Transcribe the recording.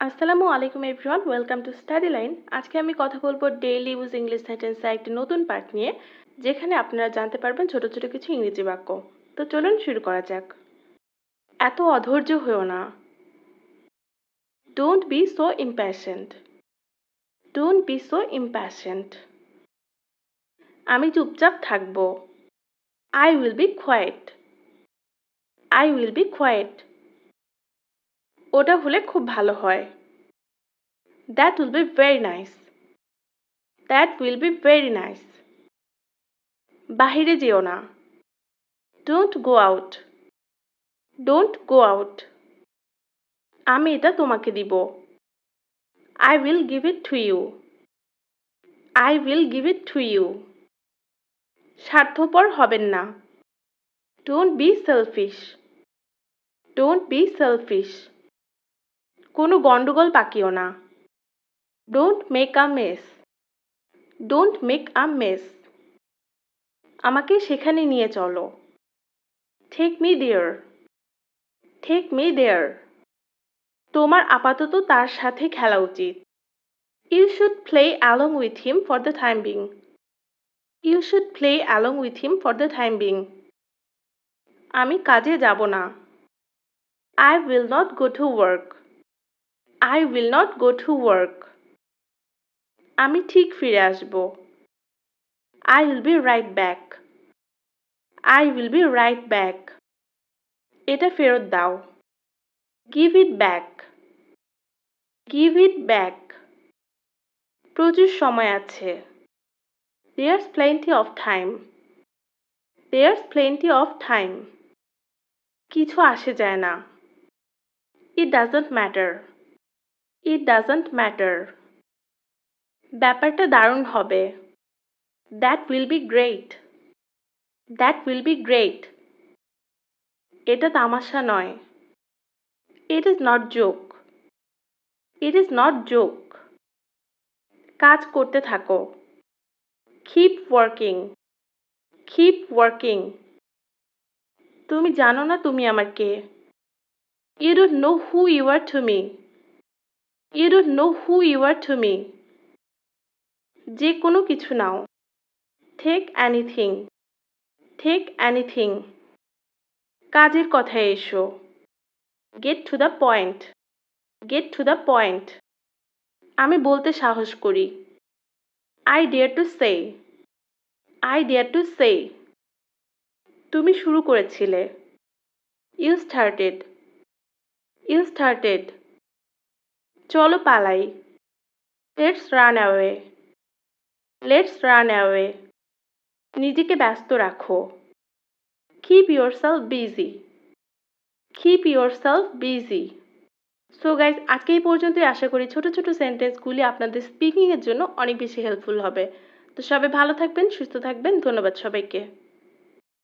আসসালামু আলাইকুম everyone, welcome to study line. আজকে আমি কথা বলব ডেইলি ইউজ ইংলিশ সেন্টেন্সের একটি নতুন পার্ট নিয়ে, যেখানে আপনারা জানতে পারবেন ছোট ছোট কিছু ইংরেজি বাক্য। তো চলুন শুরু করা যাক। এত অধৈর্য হয়েও না। Don't be so impatient don't be so impatient আমি চুপচাপ থাকব। I will be quiet I will be quiet ওটা হলে খুব ভালো হয়। That will be very nice that will be very nice বাহিরে যেও না। Don't go out don't go out আমি এটা তোমাকে দিব। I will give it to you I will give it to you স্বার্থপর হবেন না। Don't be selfish don't be selfish কোনো গন্ডগোল পাকিও না। Don't make a mess don't make a mess আমাকে সেখানে নিয়ে চলো। ঠেক মি দেয়ার ঠেক মি দেয়ার তোমার আপাতত তার সাথে খেলা উচিত। You should play along with him for the time being you should play along with him for the time being আমি কাজে যাব না। I will not go to work I will not go to work আমি ঠিক ফিরে আসব। I will be right back I will be right back এটা ফেরত দাও। Give it back give it back প্রচুর সময় আছে। There's plenty of time there's plenty of time কিছু আসে যায় না। It doesn't matter it doesn't matter ব্যাপারটা দারুণ হবে। That will be great that will be great এটা তামাশা নয়। It is not joke it is not joke কাজ করতে থাকো। কিপ ওয়ার্কিং কিপ ওয়ার্কিং তুমি জানো না তুমি আমার কে you don't know who you are to me you don't know who you are to me যে কোনো কিছু নাও। টেক অ্যানিথিং টেক অ্যানিথিং কাজের কথায় এসো। Get to the point get to the point আমি বলতে সাহস করি। I dare to say I dare to say তুমি শুরু করেছিলে। ইউ স্টার্টেড ইউ স্টার্টেড চলো পালাই। Let's run away let's run away নিজেকে ব্যস্ত রাখো। Keep yourself busy keep yourself busy so guys আজকে এই পর্যন্তই আশা করি ছোট ছোট সেন্টেন্সগুলি আপনাদের স্পিকিংয়ের জন্য অনেক বেশি হেল্পফুল হবে। তো সবাই ভালো থাকবেন, সুস্থ থাকবেন। ধন্যবাদ সবাইকে।